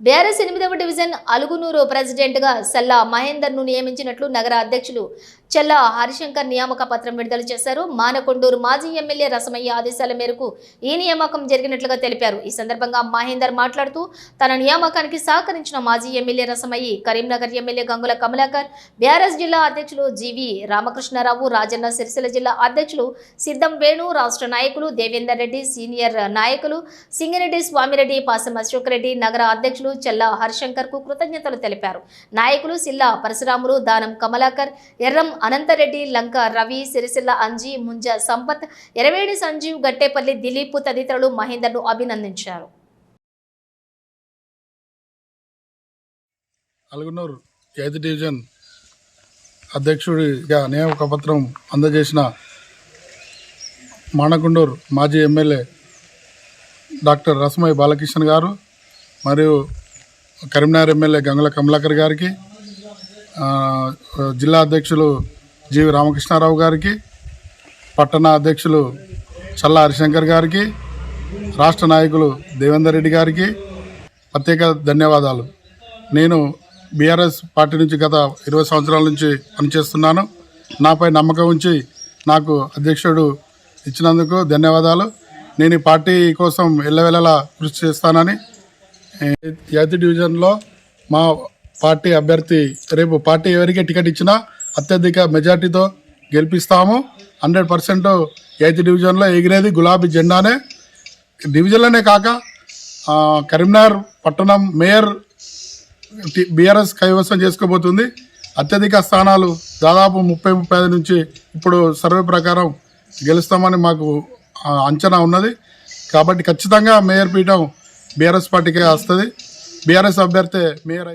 BRS ఎనిమిదవ division Alugunuru ప్రెసిడెంట్గా సల్లా మహేందర్ను నియమించినట్లు నగర అధ్యక్షులు చెల్ల హరిశంకర్ నియామక పత్రం విడుదల చేశారు. మానకొండూరు మాజీ ఎమ్మెల్యే రసమయ్య ఆదేశాల మేరకు ఈ నియామకం జరిగినట్లుగా తెలిపారు. ఈ సందర్భంగా మహేందర్ మాట్లాడుతూ తన నియామకానికి సహకరించిన మాజీ ఎమ్మెల్యే రసమయ్యి కరీంనగర్ ఎమ్మెల్యే గంగుల కమలాకర్ బీఆర్ఎస్ జిల్లా అధ్యక్షులు జీవి రామకృష్ణారావు రాజన్న సిరిసిల్ల జిల్లా అధ్యక్షులు సిద్ధం వేణు రాష్ట్ర నాయకులు దేవేందర్ రెడ్డి సీనియర్ నాయకులు సింగిరెడ్డి స్వామిరెడ్డి పాసం అశోక్ రెడ్డి నగర అధ్యక్షులు చెల్ల హరిశంకర్కు కృతజ్ఞతలు తెలిపారు. నాయకులు సిల్లా పరశురాములు దానం కమలాకర్ ఎర్రం అనంతరెడ్డి లంక రవి సిరిసిల్ల అంజీ ముంజ సంపత్ ఎరవేడి సంజీవ్ గట్టేపల్లి దిలీప్ తదితరులు మహేందర్ను అభినందించారు. అలుగునూరు ఎయిత్ డివిజన్ అధ్యక్షుడిగా నియామక పత్రం అందజేసిన మానకుండూరు మాజీ ఎమ్మెల్యే డాక్టర్ రసమయ్య బాలకృష్ణ గారు మరియు కరీంనగర్ ఎమ్మెల్యే గంగుల కమలాకర్ గారికి జిల్లా అధ్యక్షులు జీవి రామకృష్ణారావు గారికి పట్టణ అధ్యక్షులు చల్లా హరిశంకర్ గారికి రాష్ట్ర నాయకులు దేవేందర్ రెడ్డి గారికి ప్రత్యేక ధన్యవాదాలు. నేను బీఆర్ఎస్ పార్టీ నుంచి గత ఇరవై సంవత్సరాల నుంచి పనిచేస్తున్నాను. నాపై నమ్మకం ఉంచి నాకు అధ్యక్షుడు ఇచ్చినందుకు ధన్యవాదాలు. నేను ఈ పార్టీ కోసం ఎల్లవెల్లలా కృషి చేస్తానని ఎయిత్ డివిజన్లో మా పార్టీ అభ్యర్థి రేపు పార్టీ ఎవరికే టికెట్ ఇచ్చినా అత్యధిక మెజార్టీతో గెలిపిస్తాము. హండ్రెడ్ పర్సెంట్ ఎయిత్ డివిజన్లో ఎగిరేది గులాబీ జెండానే. డివిజన్లోనే కాక కరీంనగర్ పట్టణం మేయర్ బీఆర్ఎస్ కైవసం చేసుకోబోతుంది. అత్యధిక స్థానాలు దాదాపు ముప్పై ముప్పై ఐదు నుంచి ఇప్పుడు సర్వే ప్రకారం గెలుస్తామని మాకు అంచనా ఉన్నది. కాబట్టి ఖచ్చితంగా మేయర్ పీఠం బీఆర్ఎస్ పార్టీకే వస్తుంది. బీఆర్ఎస్ అభ్యర్థి మేయర్